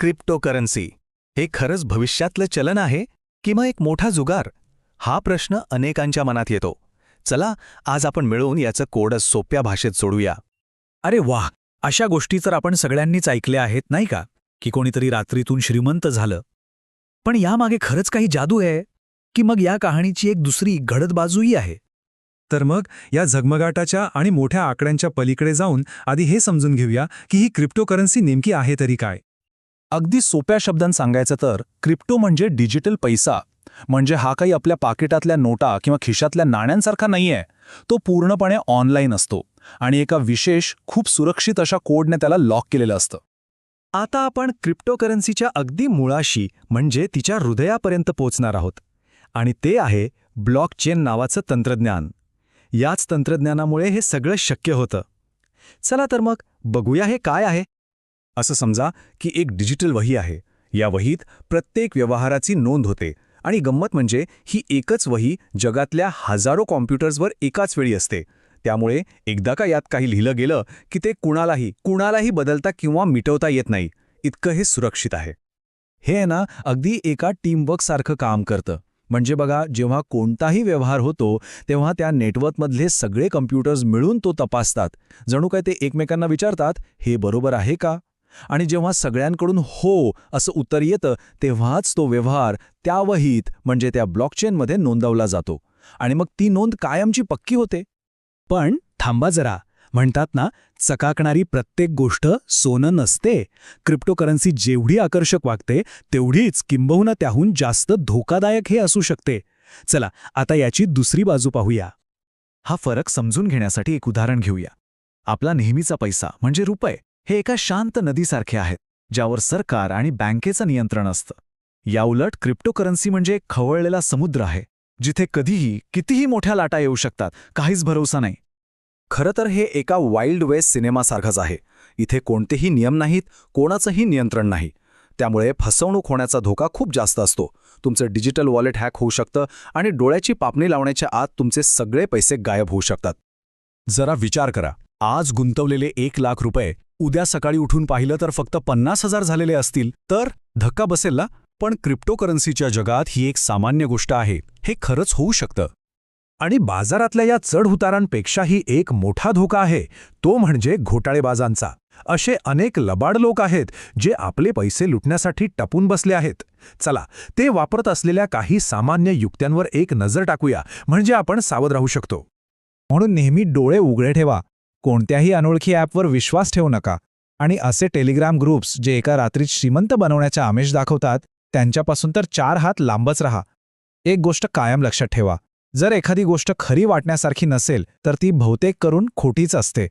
Cryptocurrency. हे खरंच भविष्यातलं चलन आहे किंवा एक मोठा जुगार? हा प्रश्न अनेकांच्या मनात येतो. चला आज आपण मिळवून याचं कोडच सोप्या भाषेत सोडूया. अरे वाह! अशा गोष्टी तर आपण सगळ्यांनीच ऐकल्या आहेत नाही का? की कोणीतरी रात्रीतून श्रीमंत झालं. पण यामागे खरंच काही जादू आहे? की मग या कहाणीची एक दुसरी घडत बाजूही आहे? तर मग या झगमगाटाच्या आणि मोठ्या आकड्यांच्या पलीकडे जाऊन आधी हे समजून घेऊया की ही क्रिप्टोकरन्सी नेमकी आहे तरी काय. अगदी सोप्या शब्दांत सांगायचं तर क्रिप्टो म्हणजे डिजिटल पैसा. म्हणजे हा काही आपल्या पाकिटातल्या नोटा किंवा खिशातल्या नाण्यांसारखा नाहीये. तो पूर्णपणे ऑनलाईन असतो. आणि एका विशेष खूप सुरक्षित अशा कोडने त्याला लॉक केलेलं असतं. आता आपण क्रिप्टोकरन्सीच्या अगदी मुळाशी म्हणजे तिच्या हृदयापर्यंत पोचणार आहोत. आणि ते आहे ब्लॉकचेन नावाचं तंत्रज्ञान. याच तंत्रज्ञानामुळे हे सगळं शक्य होतं. चला तर मग बघूया हे काय आहे. असं समजा की एक डिजिटल वही आहे. या वहीत प्रत्येक व्यवहाराची नोंद होते आणि गंमत म्हणजे ही एकच वही जगातल्या हजारो कॉम्प्युटर्सवर एकाच वेळी असते. त्यामुळे एकदा का यात काही लिहिलं गेलं की ते कुणालाही कुणालाही बदलता किंवा मिटवता येत नाही. इतकं हे सुरक्षित आहे. हे आहे ना अगदी एका टीमवर्कसारखं काम करतं. म्हणजे बघा जेव्हा कोणताही व्यवहार होतो तेव्हा त्या नेटवर्कमधले सगळे कम्प्युटर्स मिळून तो तपासतात. जणू काय ते एकमेकांना विचारतात हे बरोबर आहे का? आणि जेव्हा सगळ्यांकडून हो असं उत्तर येतं तेव्हाच तो व्यवहार त्या वहीत म्हणजे त्या ब्लॉकचेनमध्ये नोंदवला जातो. आणि मग ती नोंद कायमची पक्की होते. पण थांबा जरा. म्हणतात ना चकाकणारी प्रत्येक गोष्ट सोनं नसते. क्रिप्टोकरन्सी जेवढी आकर्षक वागते तेवढीच किंबहुना त्याहून जास्त धोकादायक हे असू शकते. चला आता याची दुसरी बाजू पाहूया. हा फरक समजून घेण्यासाठी एक उदाहरण घेऊया. आपला नेहमीचा पैसा म्हणजे रुपये. हे एका शांत नदीसारखे आहेत ज्यावर सरकार आणि बँकेचं नियंत्रण असतं. याउलट क्रिप्टोकरन्सी म्हणजे एक खवळलेला समुद्र आहे जिथे कधीही कितीही मोठ्या लाटा येऊ शकतात काहीच भरोसा नाही. खरं तर हे एका वाईल्ड वेस्ट सिनेमासारखंच आहे. इथे कोणतेही नियम नाहीत कोणाचंही नियंत्रण नाही. त्यामुळे फसवणूक होण्याचा धोका खूप जास्त असतो. तुमचं डिजिटल वॉलेट हॅक होऊ शकतं आणि डोळ्याची पापणी लावण्याच्या आत तुमचे सगळे पैसे गायब होऊ शकतात. जरा विचार करा. आज गुंतवलेले एक लाख रुपये उद्या सकाळी उठून पाहिलं तर फक्त पन्नास हजार झालेले असतील तर धक्का बसेल ना पण क्रिप्टोकरन्सीच्या जगात ही एक सामान्य गोष्ट आहे. हे खरंच होऊ शकतं. आणि बाजारातल्या या चढउतारांपेक्षाही एक मोठा धोका आहे. तो म्हणजे घोटाळेबाजांचा. असे अनेक लबाड लोक आहेत जे आपले पैसे लुटण्यासाठी टपून बसले आहेत. चला ते वापरत असलेल्या काही सामान्य युक्त्यांवर एक नजर टाकूया. म्हणजे आपण सावध राहू शकतो. म्हणून नेहमी डोळे उघडे ठेवा. कोणत्याही अनोळखी ॲपवर विश्वास ठेवू नका. आणि असे टेलिग्राम ग्रुप्स जे एका रात्रीत श्रीमंत बनवण्याचा आमिष दाखवतात त्यांच्यापासून तर चार हात लांबच राहा. एक गोष्ट कायम लक्षात ठेवा. जर एखादी गोष्ट खरी वाटण्यासारखी नसेल तर ती बहुतेक करून खोटीच असते.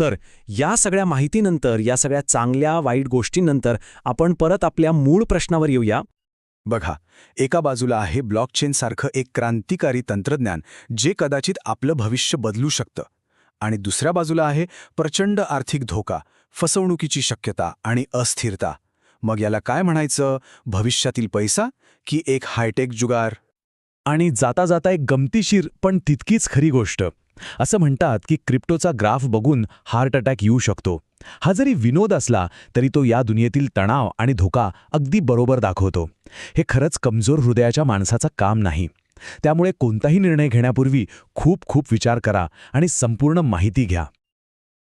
तर या सगळ्या माहितीनंतर या सगळ्या चांगल्या वाईट गोष्टींनंतर आपण परत आपल्या मूळ प्रश्नावर येऊया. बघा एका बाजूला आहे ब्लॉकचेनसारखं एक क्रांतिकारी तंत्रज्ञान जे कदाचित आपलं भविष्य बदलू शकतं. आणि दुसऱ्या बाजूला आहे प्रचंड आर्थिक धोका फसवणुकीची शक्यता आणि अस्थिरता. मग याला काय म्हणायचं? भविष्यातील पैसा की एक हायटेक जुगार? आणि जाता जाता एक गमतीशीर पण तितकीच खरी गोष्ट. असं म्हणतात की क्रिप्टोचा ग्राफ बघून हार्ट अटॅक येऊ शकतो. हा जरी विनोद असला तरी तो या दुनियेतील तणाव आणि धोका अगदी बरोबर दाखवतो. हे खरंच कमजोर हृदयाच्या माणसाचं काम नाही. त्यामुळे कोणताही निर्णय घेण्यापूर्वी खूप खूप विचार करा आणि संपूर्ण माहिती घ्या.